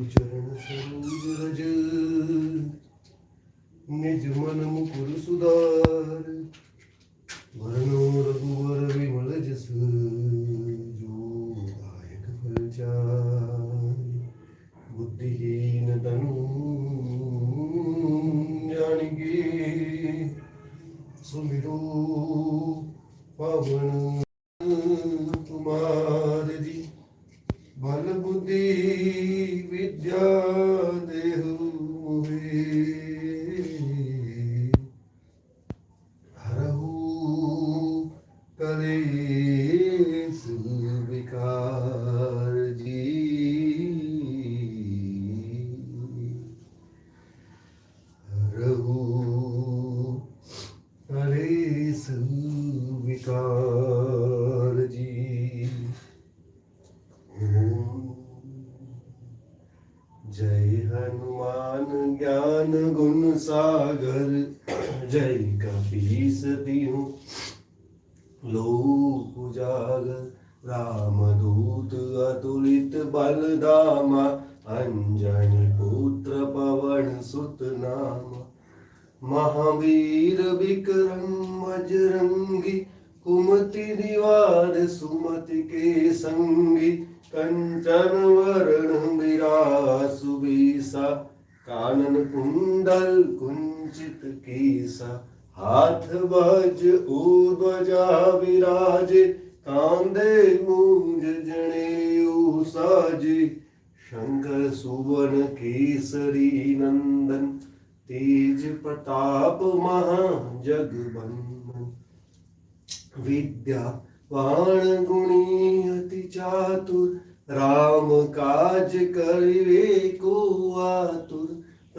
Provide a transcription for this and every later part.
Uçarını sarılacak Ne cumanımı kuru suda Jesus. जय कपीस तिहु लोक उजागर रामदूत अतुलित बल धामा अंजनी पुत्र पवन सुत नामा। महावीर विक्रम बजरंगी, कुमति निवार सुमति के संगी, कंचन वरण विरासु बीसा कानन कुंडल कुंचित कीसा। हाथ भज ध्वजा विराजे कांधे मूंज जने साजे शंकर सुवन केसरी नंदन, तेज प्रताप महा जगबंदन विद्या वाण गुणी अति चातुर, राम काज करिवे को आतुर।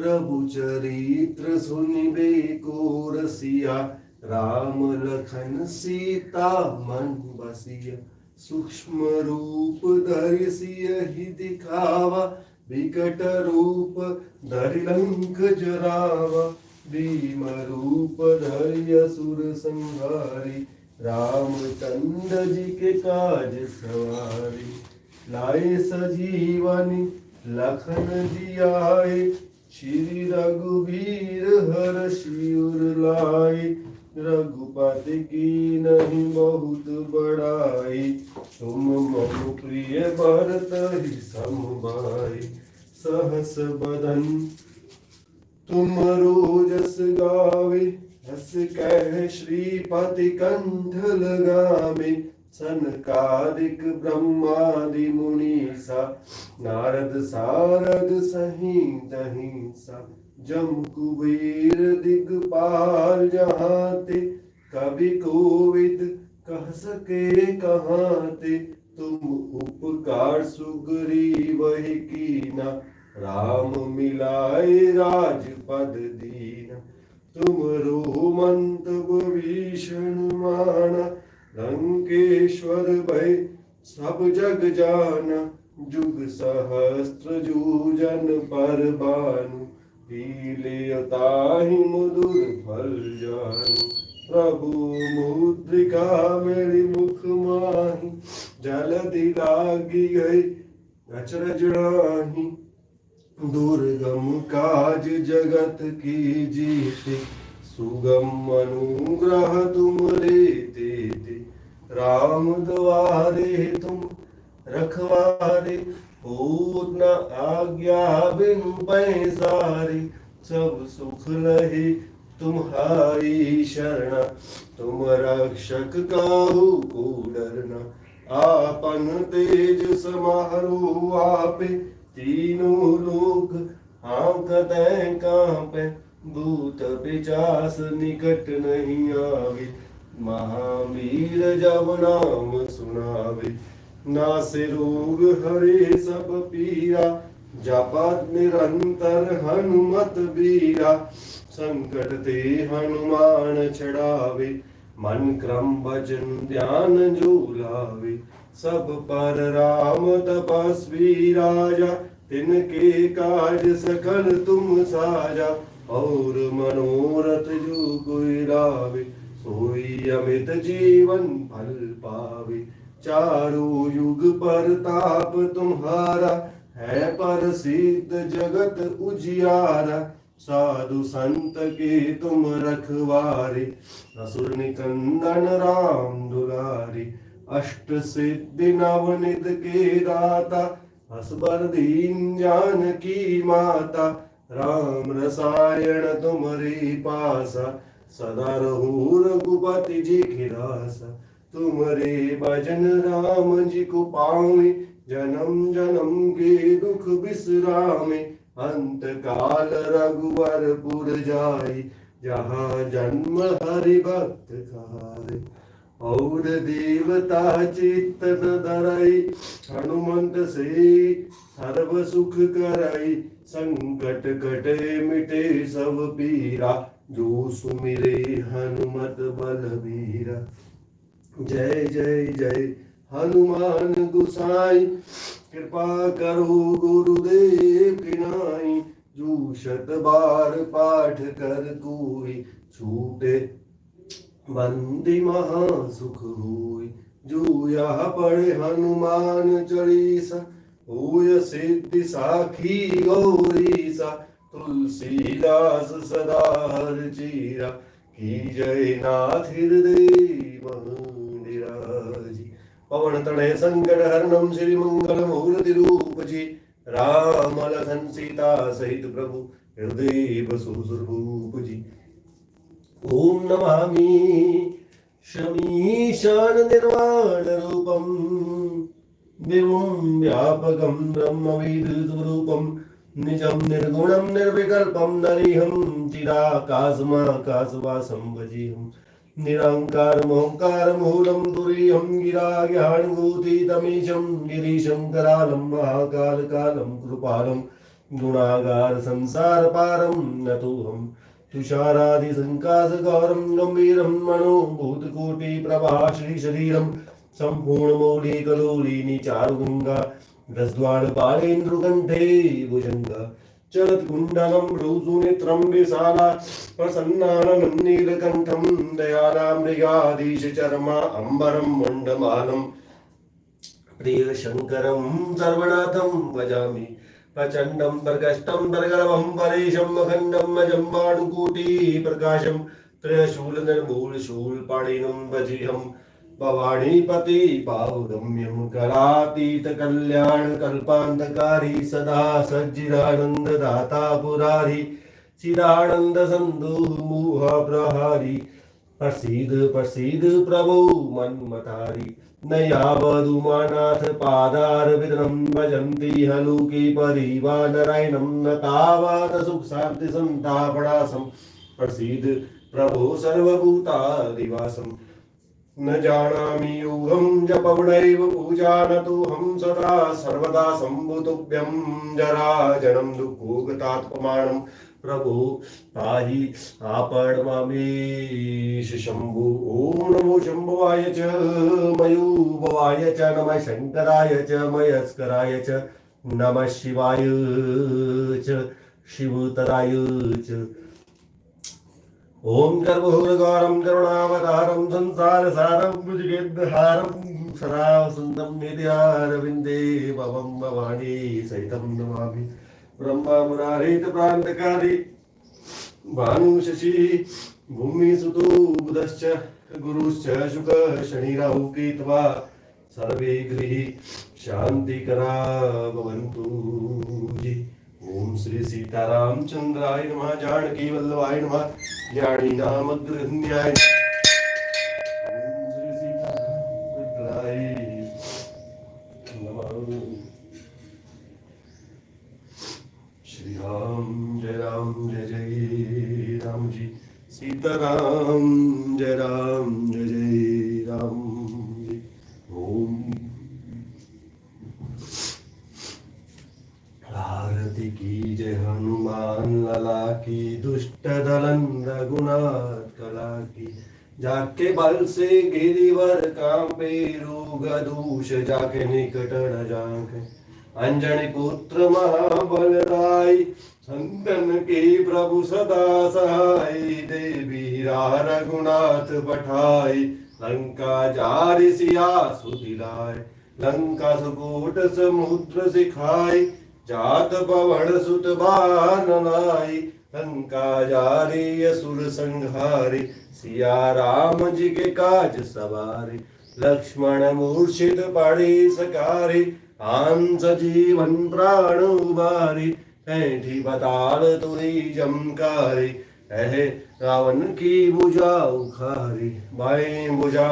प्रभु चरित्र सुनिबे को रसिया राम लखन सीता मन बसिया। सूक्ष्म रूप धरि सियहि दिखावा, विकट रूप लंक जरावा। भीम रूप धरि असुर संहारी रामचंद्र जी के काज सवारी। लाए सजीवनी, लखन जियाए श्री रघुवीर हर शिवर लाए रघुपति की नहीं बहुत बड़ाई, तुम मम प्रिय भरत ही समबाई सहस बदन तुम रोजस गावे, हस कह श्रीपति कंठ लगावे। सनकादिक ब्रह्मादि मुनीसा नारद सारद सहित हिंसा जम कुबेर दिगपाल जहाते, कवि कोविद कह सके कहाते, तुम उपकार सुग्री वही कीना, राम मिलाए राजपद दीना, तुम रो मंतव भीषण माना लंकेश्वर भय, सब जग जाना, जुग सहस्त्र जूजन पर बानु। लीले मुदुर फल जानु, प्रभु मुद्रिका मेरी मुख माही। जल दिलागी गई अचरज राही दुर्गम काज जगत की जीते। सुगम अनुग्रह तुम रे राम द्वारे तुम रखवारे, पूर्ण आज्ञा बिन पैसारे, सब सुख लहे तुम्हारी शरण। तुम रक्षक काहू को डरना, आपन तेज समारो आपे, तीनों लोग आंकत कांपे। भूत पिचास निकट नहीं आवे। महावीर जब नाम सुनावे। नासे रोग हरे सब पीरा। जपत निरंतर हनुमत बीरा। संकट ते हनुमान छड़ावे मन क्रम भजन ध्यान जो लावे। सब पर राम तपस्वी राजा। तिनके काज सकल तुम साजा। और मनोरथ जो कोई लावे सोई अमित जीवन फल पावे। चारों युग पर ताप तुम्हारा है, पर सिद्ध जगत उजियारा। साधु संत के तुम रखवारे, असुर निकंदन राम दुलारी। अष्ट सिद्धि नवनिध के दाता असबर दीन जान की माता। राम रसायन तुम्हारी पासा, सदा रहू रघुपति जी की दासा तुम्हारे भजन राम जी को पावे, जन्म जन्म के दुख बिसरामे अंत काल रघुवर पुर जाई जहाँ जन्म हरि भक्त खारे और देवता चित्तन धरई, हनुमंत से सर्व सुख करई। संकट कटे मिटे सब पीरा जो सुमिरे हनुमत बलबीरा। जय जय जय, हनुमान गुसाई, कृपा करो गुरुदेव की नाई। जो शत बार पाठ कर कोई, छूटे बंदी महा सुख हुई जो यह पढ़े हनुमान चालीसा होय सिद्धि साखी गौरीसा तुलसीदास सदा हर चीरा की जय नाथ हृदय पवन तनय संकट हरणम श्री मंगल मूर्ति रूप जी राम लखन सीता सहित प्रभु हृदय बसु स्वरूप जी ओम नमामि शमीशान निर्वाण रूपम विभुं व्यापकं ब्रह्मविदुरूपं निजं निर्गुणं निर्विकल्पं नरिहं चिदाकाशमाकाशवासं भजेहं निरङ्कारमोङ्कारमूलं तुरीयं गिराज्ञानभूतितमीशं गिरीशं करालं महाकालकालं कृपालं गुणागार संसारपारं नतोऽहं तुषारादिसङ्कासगौरं गम्भीरं मनोभूतकोटिप्रभा श्रीशरीरं सम्पूर्णमौलिकलोलिनी चारुगङ्गा रसद्वारपालेन्द्रुकण्ठे भुजङ्गा चरत्कुण्डलं रुसुनेत्रं विशाला प्रसन्नाननं नीलकण्ठं दयालां मृगाधीशचर्मा अम्बरं मण्डमालं प्रियशङ्करं सर्वनाथं भजामि प्रचण्डं प्रकष्टं प्रगर्भं परेशं अखण्डं अजम्बाणुकूटीप्रकाशं त्रयशूलनिर्मूलशूलपाणिनं भजेऽहं भवानीपति पावगम्यं कलातीत कल्याण कल्पान्तकारी सदा सज्जिदानन्ददाता पुरारी चिदानन्द सन्धु मुह प्रहारी प्रसीद प्रसीद प्रभो मन्मतारी न यावदुमानाथ पादार विदनं भजन्ति हलुकी परिवानरायणं न तावत् सुख शान्ति सन्तापणासं प्रसीद प्रभो सर्वभूतादिवासम् न जानामि योगं जपमुनैव पूजा न तोऽहं सदा सर्वदा शम्भुतुभ्यं जराजनं दुःखोगतात्ममानं प्रभो, पाहि आपणमामेश शम्भु। ॐ नमो शम्भुवाय च मयूभवाय च, नमः शङ्कराय च, मयस्कराय च, नमः शिवाय च, शिवतराय च। ॐ गर्भहुरगारं करुणावतारं संसारसारं भुजगेद्हारं सदा वसन्तं नित्यारविन्दे भवं भवानी सहितं नमामि। ब्रह्मा मुरारेत प्रान्तकारि भानुशशि भूमिसुतो बुधश्च, गुरुश्च, शुकः शनिराहु केतवा, सर्वे गृही, शान्तिकरा भवन्तु। जी ओम श्री सीतारामचंद्राय नमः, जानकी वल्लभाय नमः, ज्ञानी नाम ग्रहण्याय ओम श्री सीतारामचंद्राय नमः। श्री राम जय राम जय जय, राम जी। सीताराम जय राम जय जय राम जी ओम भारती की जय हनुमान लला की दुष्ट दलन रघुनाथ कला की जाके बल से गिरिवर कांपे रोग दूष जाके निकट न जाके। अंजनी पुत्र महाबल राय संतन के प्रभु सदा सहाय, देवी रघुनाथ पठाई लंका जारि सिया सुदिलाय लंका सुकोट समुद्र सिखाई जात पवन सुत बान लाई लंका जारी, असुर संहारी, सिया राम जी के काज सवारी, लक्ष्मण मूर्छित पड़ी सकारी हंस जीवन प्राण उबारी, ऐठी बताल तुरी जमकारी है रावण की बुझा उखारी, बाएँ बुझा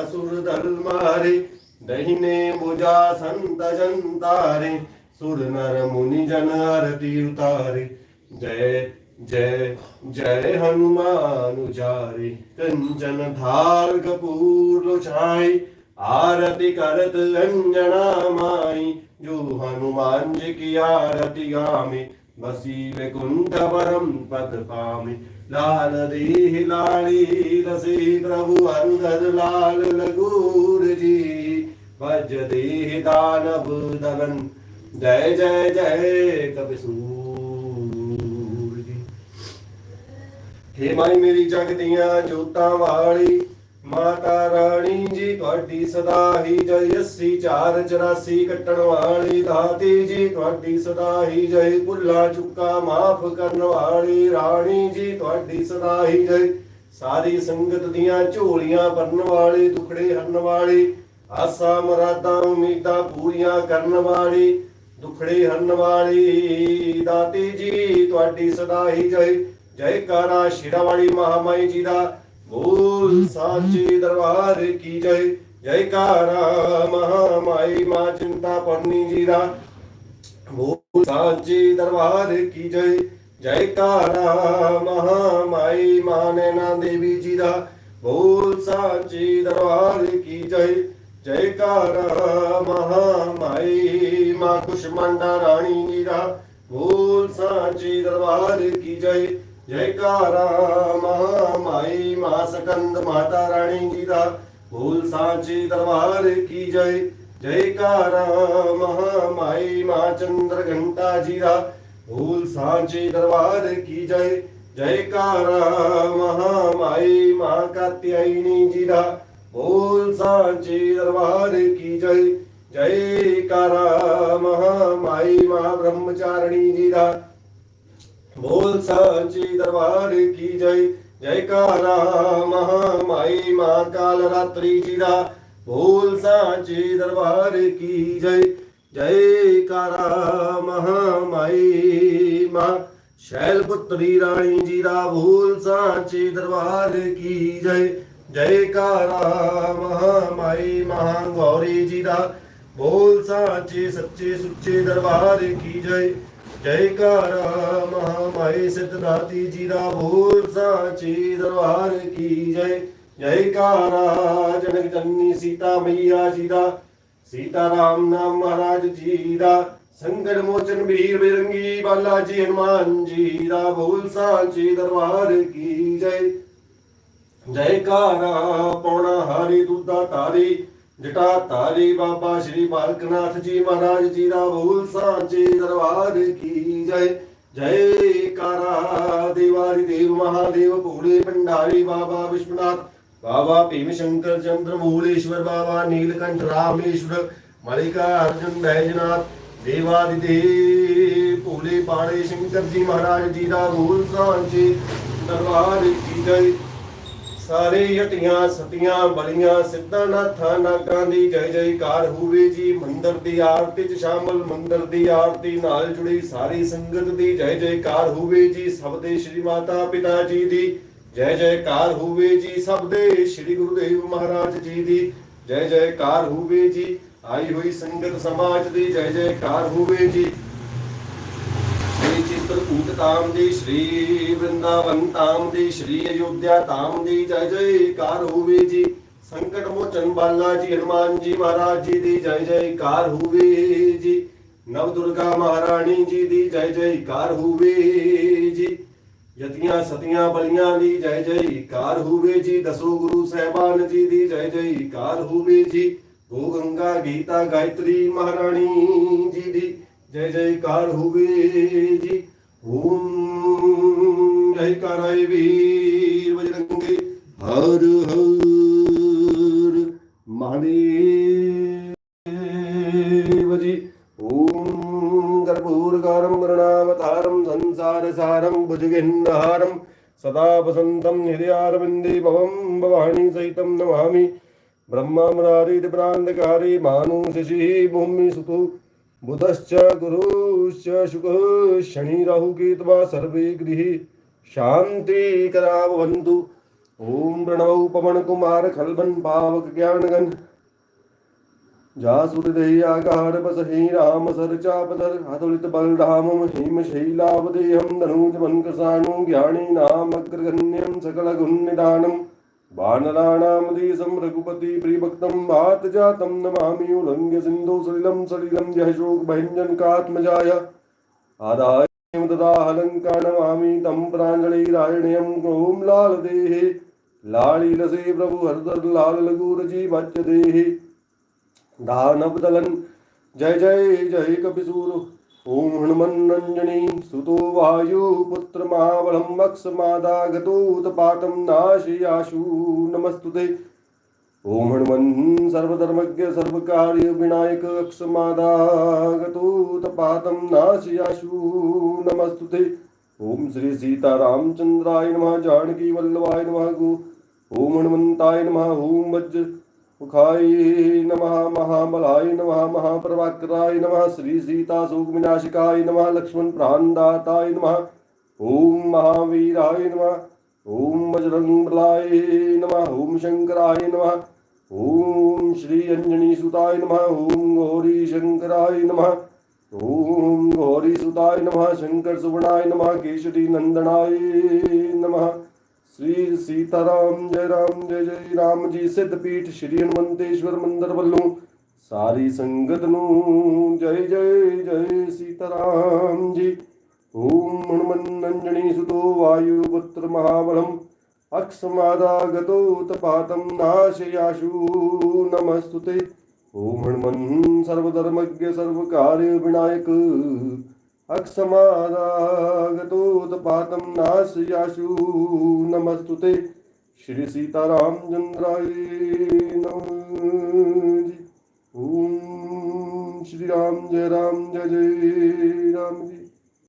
असुर दल मारे, दहिने बुझा संत जन तारे सुर नर मुनि जन आरती उतारे, जय जय जय हनुमान उचारे कंचन धार कपूर लोचाई आरती करत अंजना माई, जो हनुमान जी की आरती गामे बसी वैकुंठ परम पद पामे। लाल देह लाली रसे प्रभु अंदर लाल लगूर जी। भज देह दानव दलन। जय जय जय कपिसूर हे ਮਾਈ ਮੇਰੀ ਜਗ ਦੀਆਂ ਜੋਤਾਂ ਵਾਲੀ, ਮਾਤਾ ਰਾਣੀ ਜੀ, ਤੁਹਾਡੀ ਸਦਾ ਹੀ ਜੈ 80 4 84 ਕੱਟਣ ਵਾਲੀ, ਦਾਤੀ ਜੀ, ਤੁਹਾਡੀ ਸਦਾ ਹੀ ਜੈ ਭੁੱਲਾ ਚੁੱਕਾ, ਮਾਫ ਕਰਨ ਵਾਲੀ, ਰਾਣੀ ਜੀ, ਤੁਹਾਡੀ ਸਦਾ ਹੀ ਜੈ। ਸਾਰੀ ਸੰਗਤ ਦੀਆਂ ਝੋਲੀਆਂ ਭਰਨ ਵਾਲੀ, ਦੁਖੜੇ ਹਰਨ ਵਾਲੀ, ਆਸਾਂ ਮੁਰਾਦਾਂ, ਉਮੀਦਾਂ ਪੂਰੀਆਂ ਕਰਨ ਵਾਲੀ, ਦੁਖੜੇ ਹਰਨ ਵਾਲੀ, ਦਾਤੀ ਜੀ, ਤੁਹਾਡੀ ਸਦਾ ਹੀ ਜੈ। जयकारा शिरावाड़ी महामाई जी का बोल सांची दरबार की जय। जयकारा महामाई माँ चिंता परनी जी का बोल सांची दरबार की जय। जयकारा महामाई माँ नैना देवी जी का बोल साची दरबार की जय। जयकारा महामाई माँ कुष्मांडा रानी जी का बोल सांची दरबार की जय। जयकारा, महामाई माँ सकंद माता रानी गीता, भूल सांची, दरबार की जय। जयकारा, महामाई माँ चंद्र घंटा जीरा, भूल सांची, दरबार की जय। जयकारा, महामाई माँ कात्यायनी जीरा, भूल सांची, दरबार की जय। जयकारा, महामाई माँ ब्रह्मचारिणी जीरा बोल सची दरबार की जय। जय कारा जयकारा महामाई माँ काल रात्रि जीरा बोल साची दरबार की जय। जयकारा महामाई, माँ शैलपुत्री रानी जीरा भूल साची दरबार की जय। जयकारा महामाई महा माई महा गौरी जीरा बोल साचे सच्चे सुच्चे दरबार की जय। ਜੈ ਜੈਕਾਰਾ ਮਹਾਮਾਈ ਸਿੱਧਦਾਤੀ ਜੀ ਦਾ ਬੋਲ ਸਾਚੇ ਦਰਬਾਰ ਕੀ ਜੈ? ਜੈਕਾਰਾ ਜਨਕ ਜਨਨੀ ਸੀਤਾ ਮਈਆ ਜੀ ਦਾ, ਸੀਤਾ ਰਾਮ ਨਾਮ ਮਹਾਰਾਜ ਜੀ ਦਾ ਸੰਗੜ ਮੋਚਨ ਵੀਰ ਬਿਰੰਗੀ ਬਾਲਾ ਜੀ ਹਨੂਮਾਨ ਜੀ ਦਾ ਬੋਲ ਸਾਚੇ ਦਰਬਾਰ ਕੀ ਜੈ? ਜੈਕਾਰਾ ਪੌਣਾ ਹਾਰੀ ਦੁੱਧਾ ਤਾਰੀ ਜਟਾ ਤਾਰੀ ਬਾਬਾ ਸ਼੍ਰੀ ਬਾਲਕਨਾਥ ਜੀ ਮਹਾਰਾਜ ਜੀ ਦਾ ਬੋਲ ਸਾਚੇ ਦਰਬਾਰ ਕੀ ਜੈ ਜੈਕਾਰਾ ਦੇਵਾਰੀ ਦੇਵ ਮਹਾਦੇਵ ਭੋਲੇ ਭੰਡਾਰੀ ਬਾਬਾ ਵਿਸ਼ਵਨਾਥ ਬਾਬਾ ਭੀਮ ਸ਼ੰਕਰ ਚੰਦਰ ਮੂਲੇਸ਼ਵਰ ਬਾਬਾ ਨੀਲਕੰਠ ਰਾਮੇਸ਼ਵਰ ਮਲਿਕਾ ਅਰਜੁਨ ਬੈਜਨਾਥ ਦੇਵਾਦਿ ਦੇਵ ਭੋਲੇ ਪਾਲੇ ਸ਼ੰਕਰ ਜੀ ਮਹਾਰਾਜ ਜੀ ਦਾ ਬੋਲ ਸਾਚੇ ਦਰਬਾਰ ਕੀ ਜੈ ਸਾਰੇ ਹਟੀਆਂ ਸਤੀਆਂ ਬਲੀਆਂ ਸਿੱਧਾ ਨਾਥਾਂ ਨਾਗਾਂ ਦੀ ਜੈ ਜੈਕਾਰ ਹੋਵੇ ਜੀ। ਮੰਦਰ ਦੀ ਆਰਤੀ ਚ ਸ਼ਾਮਲ, ਮੰਦਰ ਦੀ ਆਰਤੀ ਨਾਲ ਜੁੜੀ ਸਾਰੀ ਸੰਗਤ ਦੀ ਜੈ ਜੈਕਾਰ ਹੋਵੇ ਜੀ। ਸਭ ਦੇ ਸ਼੍ਰੀ ਮਾਤਾ ਪਿਤਾ ਜੀ ਦੀ ਜੈ ਜੈਕਾਰ ਹੋਵੇ ਜੀ। ਸਭ ਦੇ ਸ਼੍ਰੀ ਗੁਰੂਦੇਵ ਮਹਾਰਾਜ ਜੀ ਦੀ ਜੈ ਜੈਕਾਰ ਹੋਵੇ ਜੀ। ਆਈ ਹੋਈ ਸੰਗਤ ਸਮਾਜ ਦੀ ਜੈ ਜੈਕਾਰ ਹੋਵੇ ਜੀ। ਚਿत्रकूटताम दी श्री वृंदावन ताम दी श्री अयोध्या ताम दी जय जय कार हुवे जी संकट मोचन बाला जी हनुमान जी महाराज जी दी जय जय कार हुवे जी नव दुर्गा महारानी जी दी जय जय कार हुवे जी ਯਤੀਆਂ ਸਤੀਆਂ ਬਲੀਆਂ ਦੀ ਜੈ ਜੈਕਾਰ ਹੋਵੇ ਜੀ ਦਸੋ ਗੁਰੂ ਸਹਿਬਾਨ ਜੀ ਦੀ ਜੈ ਜੈਕਾਰ ਹੋਵੇ ਜੀ ਗੋ ਗੰਗਾ ਗੀਤਾ ਗਾਇਤਰੀ ਮਹਾਰਾਣੀ ਜੀ ਦੀ ਜੈ ਜੈਕਾਰ ਹੋਵੇ ਜੀ ஓம் ஜெய் காராய் வீர் வஜ்ரங்கே ஹர் ஹர் மகாதேவஜி ஓம் கர்பூர்காரம் வருணாவதாரம் சம்சாரசாரம் புஜுகிண்ணாரம் சதா வசந்தம் ஹிரியாரவிந்தே பவம் பவானி சைத்தம் நமாமி. பிரம்மா முராரி பிராந்தகாரி மானு சிசி பூமி சுது बुधश्च गुरुश्च शुकः शनि राहुकेतवा सर्वे गृहे शान्तिकरा भवन्तु ॐ प्रणवौ पवनकुमार खल्बन् पावक ज्ञानगन् जासुरदेयाकार बसहि राम सर चापदर अतुलित बलधाम हिम शैलावदेहं धनुज वन्कसानु ज्ञानी नामग्रगण्यं सकल गुणनिदानं वानराणां रघुपति प्रिभक्तं भात नमामि उल्लङ्घ्य सिन्धु सलिलं सलिलं यः शोकभञ्जनकात्मजाय आदाय नमामि तं प्राञ्जलिरायण्यं ॐ लालदेहे। लालीलसे प्रभु हरदर लाल लघुरजी वाच्य देहे दानव दलन जय जय जय कपिसूर। ओम हनुमन्नंजनी सुतो वायुपुत्र महाबलं वक्समादागतोत्पातं नाशयाशु। नमस्तुते। ओम हनुमन् सर्वधर्मज्ञ सर्वकार्य विनायक अक्षमादागतोत्पातं नाशयाशु। नमस्तुते। ओम श्री सीतारामचंद्राय नमः जानकी वल्लभाय नमः। गो ओम हनुमन्ताय नमः ओम वज्र मुखाय नमः महाबलाय नमः महाप्रभाकराय नमः श्री सीता विनाशिकाय नमः लक्ष्मण प्राणदाताय नमः ओम महावीराय नमः ओम बजरंगबलाय नमः ओम शंकराय नमः ओम श्री अंजनी सुताय नमः ओम गौरी शंकराय नमः ओम गौरी सुताय नमः शंकर सुवर्णाय नमः केशरी नंदनाय नमः ਸ੍ਰੀ ਸੀਤਾਰਾਮ, ਜੈ ਰਾਮ, ਜੈ ਜੈ ਰਾਮ ਜੀ ਸਿੱਧਪੀਠ ਸ਼੍ਰੀ ਹਨਮੰਤੇਸ਼ਵਰ ਮੰਦਰ ਵੱਲੋਂ ਸਾਰੀ ਸੰਗਤ ਨੂੰ ਜੈ ਜੈ ਜੈ ਸੀਤਾਰਾਮ ਜੀ। ਓਮ ਹਨਮੰਨੰਜਣੀ ਸੁਤੋ ਵਾਯੂ ਪੁੱਤਰ ਮਹਾਬਲਮ अक्षमादागतो तपातं नाशयाशु नमस्तुते ॐ हनुमन् सर्वधर्मज्ञ सर्वकार्यविनायक अक्षमादागतोत्पातं नाशयाशु नमस्तु ते श्रीसीतारामचन्द्राय ॐ श्रीराम जय राम जय जय राम।